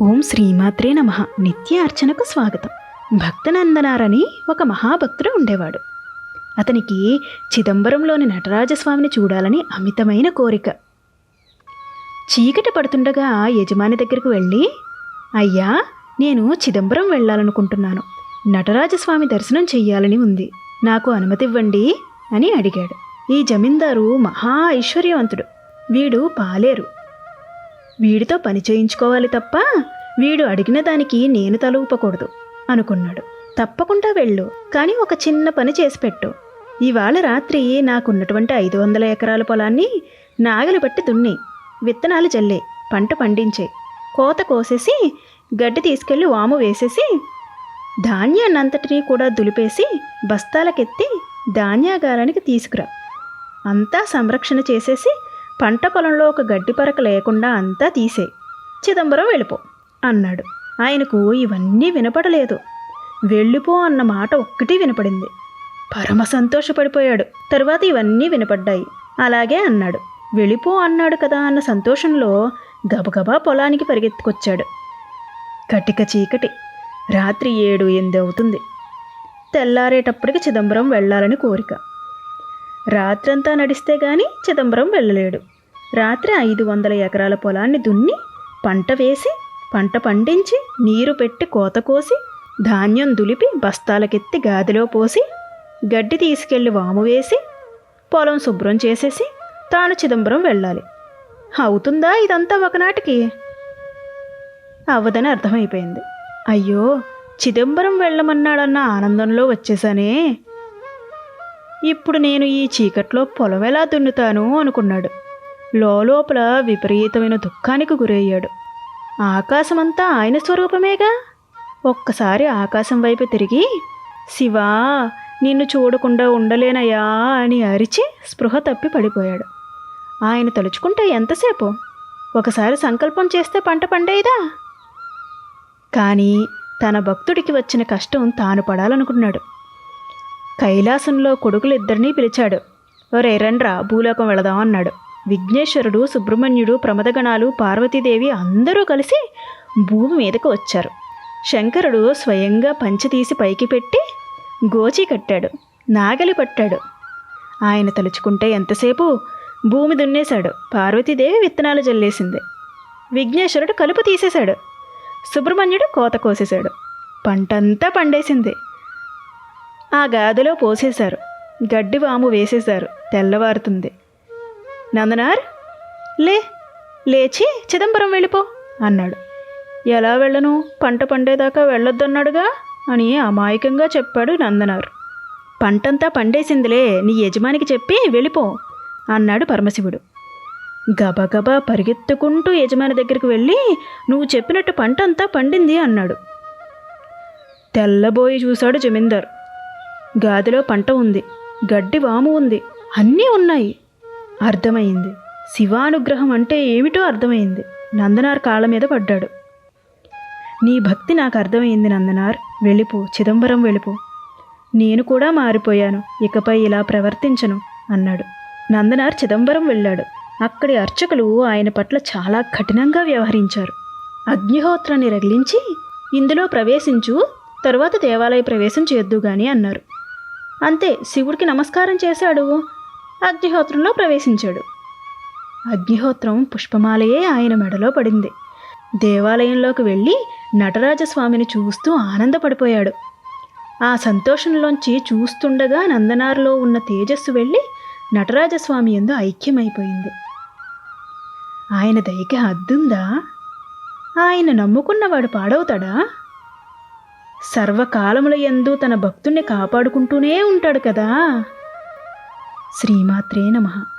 ఓం శ్రీమాత్రే నమ. నిత్య అర్చనకు స్వాగతం. భక్తనందనారని ఒక మహాభక్తుడు ఉండేవాడు. అతనికి చిదంబరంలోని నటరాజస్వామిని చూడాలని అమితమైన కోరిక. చీకటి పడుతుండగా యజమాని దగ్గరికి వెళ్ళి అయ్యా నేను చిదంబరం వెళ్ళాలనుకుంటున్నాను. నటరాజస్వామి దర్శనం చెయ్యాలని ఉంది. నాకు అనుమతి ఇవ్వండి అని అడిగాడు. ఈ జమీందారు మహా ఐశ్వర్యవంతుడు. వీడు పాలేరు. వీడితో పని చేయించుకోవాలి తప్ప వీడు అడిగిన దానికి నేను తలూపకూడదు అనుకున్నాడు. తప్పకుండా వెళ్ళు కానీ ఒక చిన్న పని చేసి పెట్టు. ఇవాళ రాత్రి నాకున్నటువంటి ఐదు వందల ఎకరాల పొలాన్ని నాగలి పట్టి దున్ని విత్తనాలు జల్లే పంట పండించే. కోత కోసేసి గడ్డి తీసుకెళ్ళి వాము వేసేసి ధాన్యాన్నంతటినీ కూడా దులిపేసి బస్తాలకెత్తి ధాన్యాగారానికి తీసుకురా. అంతా సంరక్షణ చేసేసి పంట పొలంలో ఒక గడ్డి పరక లేకుండా అంతా తీసే. చిదంబరం వెళ్ళిపో అన్నాడు. ఆయనకు ఇవన్నీ వినపడలేదు. వెళ్ళిపో అన్న మాట ఒక్కటి వినపడింది. పరమ సంతోషపడిపోయాడు. తర్వాత ఇవన్నీ వినపడ్డాయి. అలాగే అన్నాడు. వెళ్ళిపో అన్నాడు కదా అన్న సంతోషంలో గబగబా పొలానికి పరిగెత్తుకొచ్చాడు. కటిక చీకటి. రాత్రి ఏడు ఎనిమిది అవుతుంది. తెల్లారేటప్పటికి చిదంబరం వెళ్ళాలని కోరిక. రాత్రంతా నడిస్తే గాని చిదంబరం వెళ్ళలేడు. రాత్రి ఐదు వందల ఎకరాల పొలాన్ని దున్ని పంట వేసి పంట పండించి నీరు పెట్టి కోత కోసి ధాన్యం దులిపి బస్తాలకెత్తి గాదిలో పోసి గడ్డి తీసుకెళ్ళి వాము వేసి పొలం శుభ్రం చేసేసి తాను చిదంబరం వెళ్ళాలి. అవుతుందా ఇదంతా ఒకనాటికి? అవ్వదని అర్థమైపోయింది. అయ్యో చిదంబరం వెళ్ళమన్నాడన్న ఆనందంలో వచ్చేసానే ఇప్పుడు నేను ఈ చీకట్లో పొలం ఎలా దున్నుతాను అనుకున్నాడు. లోపల విపరీతమైన దుఃఖానికి గురయ్యాడు. ఆకాశమంతా ఆయన స్వరూపమేగా? ఒక్కసారి ఆకాశం వైపు తిరిగి శివా నిన్ను చూడకుండా ఉండలేనయా అని అరిచి స్పృహ తప్పి పడిపోయాడు. ఆయన తలుచుకుంటే ఎంతసేపు? ఒకసారి సంకల్పం చేస్తే పంట పండేదా? కానీ తన భక్తుడికి వచ్చిన కష్టం తాను పడాలనుకున్నాడు. కైలాసంలో కొడుకులిద్దరినీ పిలిచాడు. ఒరే రండ్రా భూలోకం వెళదాం అన్నాడు. విఘ్నేశ్వరుడు సుబ్రహ్మణ్యుడు ప్రమదగణాలు పార్వతీదేవి అందరూ కలిసి భూమి మీదకు వచ్చారు. శంకరుడు స్వయంగా పంచి తీసి పైకి పెట్టి గోచి కట్టాడు. నాగలి పట్టాడు. ఆయన తలుచుకుంటే ఎంతసేపు? భూమి దున్నేశాడు. పార్వతీదేవి విత్తనాలు జల్లేసింది. విఘ్నేశ్వరుడు కలుపు తీసేశాడు. సుబ్రహ్మణ్యుడు కోత కోసేశాడు. పంటంతా పండేసింది. ఆ గాదిలో పోసేశారు. గడ్డి వాము వేసేశారు. తెల్లవారుతుంది. నందనార్? లే లేచి చిదంబరం వెళ్ళిపో అన్నాడు. ఎలా వెళ్ళను? పంట పండేదాకా వెళ్ళొద్దన్నాడుగా అని అమాయకంగా చెప్పాడు నందనార్. పంటంతా పండేసిందిలే నీ యజమానికి చెప్పి వెళ్ళిపో అన్నాడు పరమశివుడు. గబగబా పరిగెత్తుకుంటూ యజమాని దగ్గరికి వెళ్ళి నువ్వు చెప్పినట్టు పంట అంతా పండింది అన్నాడు. తెల్లబోయి చూశాడు జమీందారు. గాదిలో పంట ఉంది. గడ్డి వాము ఉంది. అన్నీ ఉన్నాయి. అర్థమైంది. శివానుగ్రహం అంటే ఏమిటో అర్థమైంది. నందనార్ కాళ్ళ మీద పడ్డాడు. నీ భక్తి నాకు అర్థమైంది నందనార్. వెళ్ళిపో. చిదంబరం వెళ్ళిపో. నేను కూడా మారిపోయాను. ఇకపై ఇలా ప్రవర్తించను అన్నాడు. నందనార్ చిదంబరం వెళ్ళాడు. అక్కడి అర్చకులు ఆయన పట్ల చాలా కఠినంగా వ్యవహరించారు. అగ్నిహోత్రాన్ని రగిలించి ఇందులో ప్రవేశించు. తరువాత దేవాలయ ప్రవేశం చేద్దు గాని అన్నారు. అంతే శివుడికి నమస్కారం చేశాడు. అగ్నిహోత్రంలో ప్రవేశించాడు. అగ్నిహోత్రం పుష్పమాలయే ఆయన మెడలో పడింది. దేవాలయంలోకి వెళ్ళి నటరాజస్వామిని చూస్తూ ఆనందపడిపోయాడు. ఆ సంతోషంలోంచి చూస్తుండగా నందనారులో ఉన్న తేజస్సు వెళ్ళి నటరాజస్వామి ఎందు ఐక్యమైపోయింది. ఆయన దయకి హద్దుందా? ఆయన నమ్ముకున్నవాడు పాడవుతాడా? సర్వకాలముల యందు తన భక్తుణ్ణి కాపాడుకుంటూనే ఉంటాడు కదా. శ్రీమాత్రే నమః.